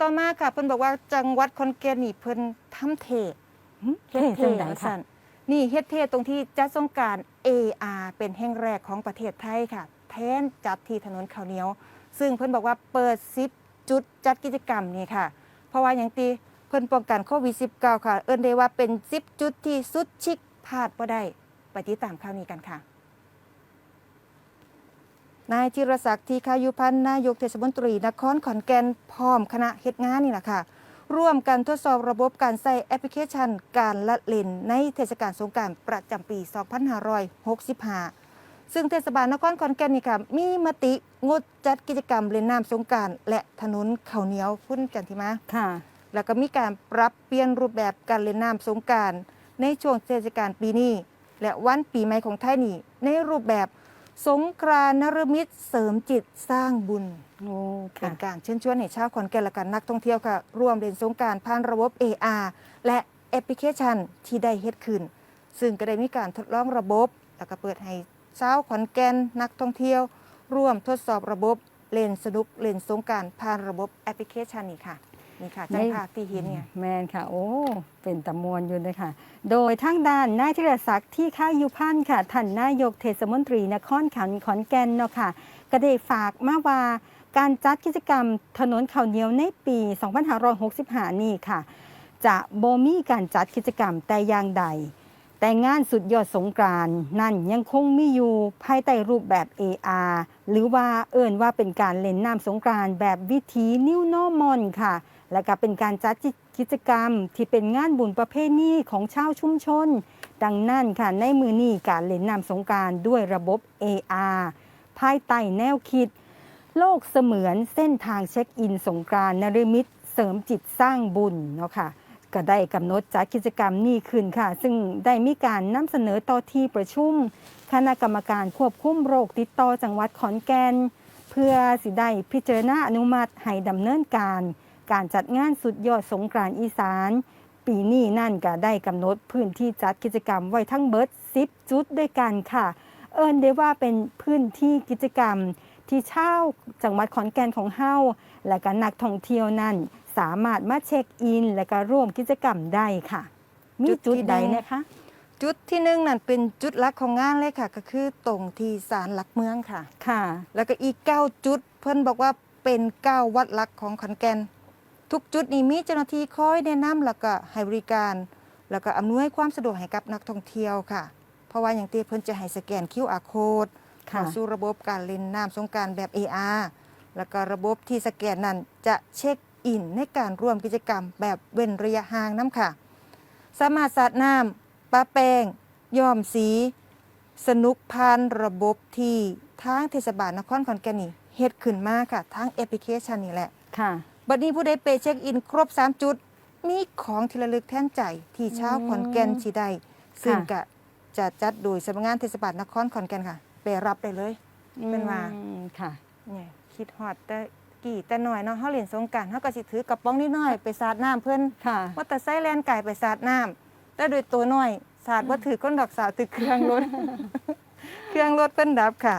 ต่อมาค่ะเพิ่นบอกว่าจังหวัดขอนแก่นนี่เพิ่นทำเทเท่จังไดว่าค่ะซั่นนี่เฮ็ดเทตรงที่จัดสงกราร AR เป็นแห่งแรกของประเทศไทยค่ะ แทนจัดที่ถนนข้าวเหนียว ซึ่งเพิ่นบอกว่าเปิด 10 จุดจัดกิจกรรมนี่ค่ะ เพราะว่าอย่างตีเพิ่นป้องกันโควิด -19 ค่ะ เอิ้นได้ว่าเป็น 10 จุดที่สุดชิคพลาดบ่ได้ไปติดตามข่าวนี้กันค่ะ นายจิรศักดิ์ทีคายุพันธ์นายกเทศมนตรีนครขอนแก่นพร้อมคณะเฮ็ดงานนี่แหละค่ะ ร่วมกันทดสอบระบบการใส่แอปพลิเคชัน การละเล่นในเทศกาลสงกรารประจำปี 2565 ซึ่งเทศบาลนครขอนแก่นนี่ค่ะมีมติงดจัดกิจกรรมเล่นน้ำสงกรารและถนนข้าวเหนียวคุณจันทิมาค่ะแล้วก็มีการปรับเปลี่ยนรูปแบบการเล่นน้ำสงกรารในช่วงเทศกาลปีนี้ และวันปีใหม่ของไทยนี่ในรูปแบบ สงกรานต์นรมิตเสริมจิตสร้างบุญโอ้เป็ค่ะนการเชิญชวนให้ชาวขอนแก่นและกันนักท่องเที่ยวค่ะ ร่วมเล่นสงกรารผ่านระบบ AR และแอปพลิเคชันที่ได้เฮ็ดขึ้น ซึ่งก็ได้มีการทดลองระบบ แล้วก็เปิดให้ชาวขอนแก่นนักท่องเที่ยว ร่วมทดสอบระบบเล่นสนุกเล่นสงกรารผ่านระบบแอปพลิเคชันนี้ค่ะ นี่ค่ะจังภาพที่เห็นไงแมนค่ะ โอ้เป็นตะมวนอยู่เลยค่ะ โดยทางด้านนายธีรศักดิ์ที่ข้ายุพันธ์ค่ะท่านนายกเทศมนตรีนครขันขอนแก่นเนาะค่ะ ก็ได้ฝากมาว่าการจัดกิจกรรมถนนข้าวเหนียวในปี 2565 นี่ค่ะ จะโบมีการจัดกิจกรรมแต่อย่างใด แต่งานสุดยอดสงกรานต์นั่นยังคงมีอยู่ภายใต้รูปแบบ AR หรือว่าเอิ่นว่าเป็นการเล่นน้ำสงกรานต์แบบวิถีนิวนอมอนค่ะ และก็เป็นการจัดกิจกรรมที่เป็นงานบุญประเพณีของชาวชุมชน ดังนั้นค่ะในมือนี้การเล่นน้ำสงการด้วยระบบ AR ภายใต้แนวคิด โลกเสมือนเส้นทางเช็คอินสงกานต์นริมิตเสริมจิตสร้างบุญเนาะค่ะก็ได้กำหนดจัดกิจกรรมนี้ขึ้นค่ะ ซึ่งได้มีการนำเสนอต่อที่ประชุม คณะกรรมการควบคุมโรคติดต่อจังหวัดขอนแก่นเพื่อสิได้พิจารณาอนุมัติให้ดำเนินการ การจัดงานสุดยอดสงกรานต์อีสาน ปีนี้นั่นก็ได้กำหนดพื้นที่จัดกิจกรรมไว้ทั้งเบิด10 จุดด้วยกันค่ะ เอิ้นได้ว่าเป็นพื้นที่กิจกรรมที่ชาวจังหวัดขอนแก่นของเฮาและก็นักท่องเที่ยวนั้นสามารถมาเช็คอิน และก็ร่วมกิจกรรมได้ค่ะ มีจุจุดดที่ใดหนึ่งนะคะ จุดที่หนึ่งนั่นเป็นจุดหลักของงานเลยค่ะ ก็คือตรงที่ศาลหลักเมืองค่ะ ค่ะ แล้วก็อีก9จุด เพิ่นบอกว่าเป็น9วัดหลักของขอนแก่น ทุกจุดนี้มีเจ้าหน้าที่คอยแนะนำแล้วก็ให้บริการ แล้วก็อำนวยความสะดวกให้กับนักท่องเที่ยวค่ะ เพราะว่าอย่างที่เพิ่นจะให้สแกน QR code ค่ะเข้าสู่ระบบการเล่นน้ำสงกรารแบบ AR แล้วก็ระบบที่สแกนนั้นจะเช็คอินในการร่วมกิจกรรมแบบเว้นระยะห่างน้ำค่ะ สามารถสาดน้ำปะแป้งย้อมสี สนุกผ่านระบบที่ทางเทศบาลนครขอนแก่นนี่เฮ็ดขึ้นมาค่ะ ทางแอปพลิเคชันนี่แหละค่ะ บัดนี้ผู้ใดไปเช็คอินครบ 3 จุด มีของที่ระลึกแทนใจ ที่ชาวขอนแก่นสิได้ซึ่งก็จะจัดโดยสำนักงานเทศบาลนครขอนแก่นค่ะ ไปรับได้เลยเป็นว่าอืมค่ะเนี่ยคิดฮอดแต่กี่แต่หน่อยเนาะเฮาเล่นสงกรารเฮาก็สิถือกระป๋องนิดหน่อยไปสาดน้ำเพิ่นค่ะว่าแต่ไส้แลนไก่ไปสาดน้ำแต่โดยตัวน้อยสาดว่าถือก้นดอกสาวถือเครื่องรถ เครื่องรถเพิ่นดับค่ะ